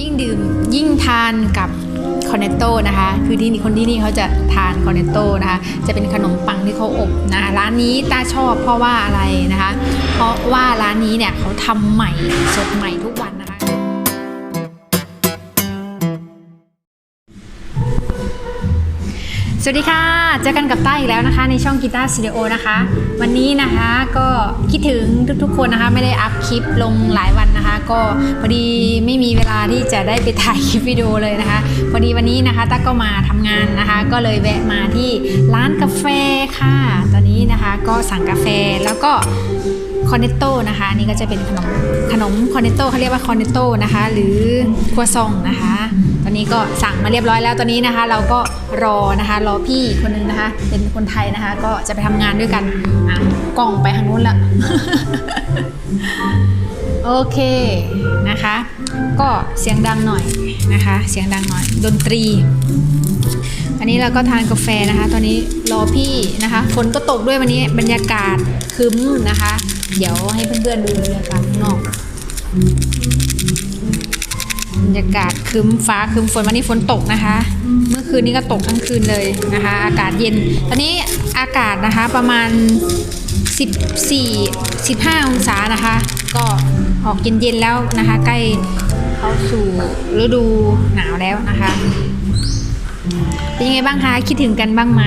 ยิ่งดื่มยิ่งทานกับคอนเนตโต้นะคะ คือที่นี่คนที่นี่เขาจะทานคอนเนตโต้นะคะ จะเป็นขนมปังที่เขาอบนะ ร้านนี้ตาชอบเพราะว่าอะไรนะคะ เพราะว่าร้านนี้เนี่ยเขาทำใหม่สดใหม่ทุกวัน สวัสดีค่ะ เจอกันกับต้าอีกแล้วนะคะ ในช่องกีตาร์สตูดิโอนะคะ วันนี้นะคะก็คิดถึงทุกๆคนนะคะ ไม่ได้อัพคลิปลงหลายวันนะคะ ก็พอดีไม่มีเวลาที่จะได้ไปถ่ายคลิปวิดีโอเลยนะคะ พอดีวันนี้นะคะต้าก็มาทำงานนะคะ ก็เลยแวะมาที่ร้านกาแฟค่ะ ตอนนี้นะคะก็สั่งกาแฟแล้วก็ คอนเนตโต้นะคะอันนี่ก็จะเป็นขนมขนมคอนเนตโต้เขาเรียกว่าคอนเนตโต้นะคะหรือครัวซองนะคะ ตอนนี้ก็สั่งมาเรียบร้อยแล้วตอนนี้นะคะ เราก็รอนะคะรอพี่คนนึงนะคะ เป็นคนไทยนะคะ ก็จะไปทำงานด้วยกันอะกล้องไปทางนู้นละโอเคนะคะ ก็เสียงดังหน่อยนะคะ เสียงดังหน่อย ดนตรี อันนี้เราก็ทานกาแฟนะคะ ตอนนี้รอพี่นะคะฝนก็ตกด้วยวันนี้บรรยากาศคึ้มนะคะ เดี๋ยวให้เพื่อนๆดูบรรยากาศข้างนอกบรรยากาศครึ้มฟ้าครึ้มฝนวันนี้ฝนตกนะคะ เมื่อคืนนี้ก็ตกทั้งคืนเลยนะคะ อากาศเย็น ตอนนี้อากาศนะคะประมาณ 14 15 องศานะคะ ก็ออกเย็นๆแล้วนะคะ ใกล้เข้าสู่ฤดูหนาวแล้วนะคะ เป็นยังไงบ้างคะ คิดถึงกันบ้างไหม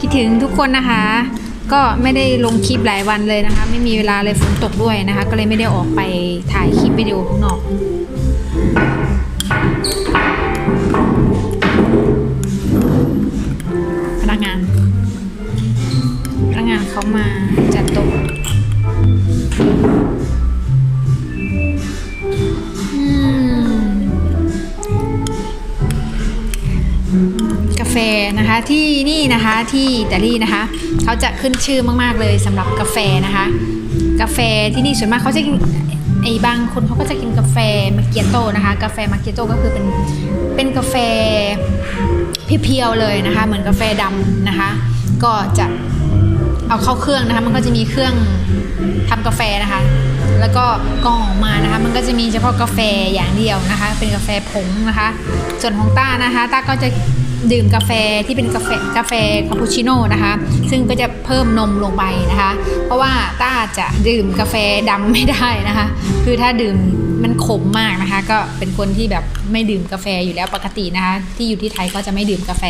คิดถึงทุกคนนะคะ ก็ไม่ได้ลงคลิปหลายวันเลยนะคะ ไม่มีเวลาเลยฝนตกด้วยนะคะ ก็เลยไม่ได้ออกไปถ่ายคลิปวิดีโอข้างนอก นะคะที่นี่นะคะที่อิตาลีนะคะเขาจะขึ้นชื่อมากๆเลยสำหรับกาแฟนะคะ กาแฟที่นี่ส่วนมากเขาจะกินไอ้บางคนเขาก็จะกินกาแฟมาเกียโตนะคะ กาแฟมาเกียโตก็คือเป็นเป็นกาแฟเพียวๆเลยนะคะ เหมือนกาแฟดำนะคะ ก็จะเอาเข้าเครื่องนะคะ มันก็จะมีเครื่องทำกาแฟนะคะ แล้วก็กรองออกมานะคะ มันก็จะมีเฉพาะกาแฟอย่างเดียวนะคะ เป็นกาแฟผงนะคะ ส่วนของต้านะคะ ต้าก็จะ ดื่มกาแฟที่เป็นกาแฟกาแฟคาปูชิโน่นะคะ ซึ่งก็จะเพิ่มนมลงไปนะคะ เพราะว่าต้าจะดื่มกาแฟดำไม่ได้นะคะ คือถ้าดื่มมันขมมากนะคะ ก็เป็นคนที่แบบไม่ดื่มกาแฟอยู่แล้วปกตินะคะ ที่อยู่ที่ไทยก็จะไม่ดื่มกาแฟ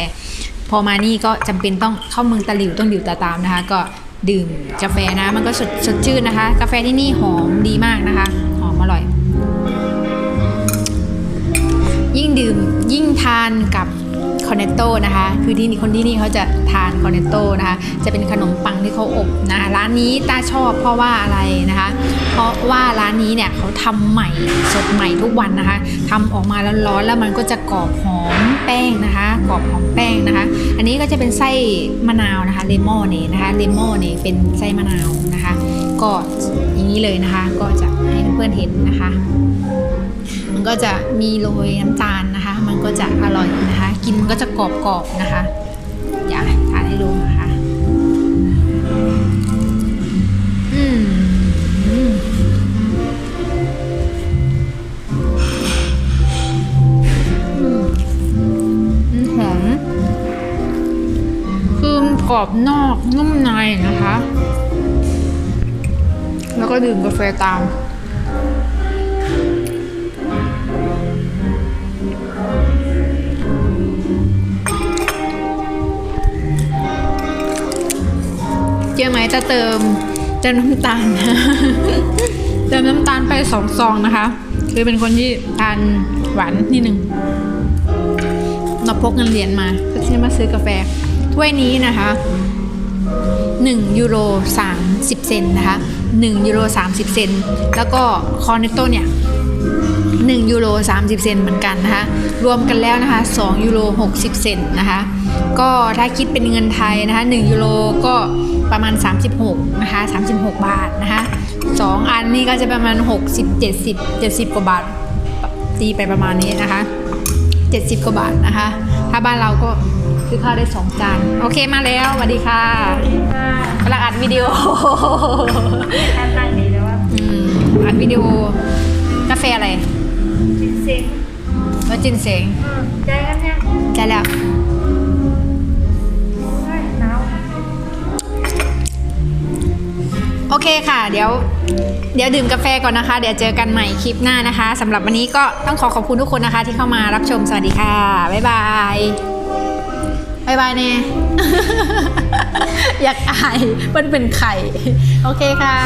พอมานี่ก็จำเป็นต้องเข้าเมืองตะหลิวต้องดื่มตาตามนะคะ ก็ดื่มกาแฟนะมันก็สดสดชื่นนะคะ กาแฟที่นี่หอมดีมากนะคะหอมอร่อย ยิ่งดื่มยิ่งทานกับ คอนเนตโต้นะคะ คือที่นี่คนที่นี่เขาจะทานคอนเนตโต้นะคะ จะเป็นขนมปังที่เขาอบนะะร้านนี้ตาชอบเพราะว่าอะไรนะคะ เพราะว่าร้านนี้เนี่ยเขาทำใหม่สดใหม่ทุกวันนะคะทำออกมาร้อนๆแล้วมันก็จะกรอบหอมแป้งนะคะกรอบหอมแป้งนะคะ อันนี้ก็จะเป็นไส้มะนาวนะคะเลมอนนี่นะคะเลมอนนี่เป็นไส้มะนาวนะคะ ก็อย่างนี้เลยนะคะ ก็จะให้เพื่อนๆเห็นนะคะ มันก็จะมีโรยน้ำตาลน จะอร่อยนะคะ กินมันก็จะกรอบๆนะคะ อยากทานให้ดูนะคะอืมอืมอืมอืมหอมคือกรอบนอกนุ่มในนะคะ แล้วก็ดื่มกาแฟตาม อะไหมจะเติมเติมน้ำตาลเติมน้ำตาลไปสองซองนะคะ คือเป็นคนที่ทานหวานนิดนึงเราพกเงินเหรียญมาเพื่อที่จะมาซื้อกาแฟถ้วยนี้นะคะ1ยูโร30 เซนนะคะ1ยูโร30 เซนแล้วก็คอนเนตโตเนี่ย1ยูโร30 เซนเหมือนกันนะคะ รวมกันแล้วนะคะ2ยูโร60 เซนนะคะ ก็ถ้าคิดเป็นเงินไทยนะคะ1ยูโรก็ ประมาณ 36นะคะ36 บาทนะคะ2อันนี้ก็จะประมาณ 60 70 70 กว่าบาทตีไปประมาณนี้นะคะ 70 กว่าบาทนะคะ ถ้าบ้านเราก็ซื้อข้าวได้2จานโอเคมาแล้วสวัสดีค่ะกำลังอัดวิดีโอแอบนั่งดีแล้วว่าอืมอัดวิดีโอกาแฟอะไรจินเซ็งรสจินเสงเออใจกันยังใช่แล้ว อเคค่ะ เดี๋ยว เดี๋ยวดื่มกาแฟก่อนนะคะ เดี๋ยวเจอกันใหม่คลิปหน้านะคะสำหรับวันนี้ก็ต้องขอขอบคุณทุกคนนะคะ ที่เข้ามารับชมสวัสดีค่ะ บ๊ายบายบ๊ายบายเน่อยากอายมันเป็นไข่ โอเคค่ะ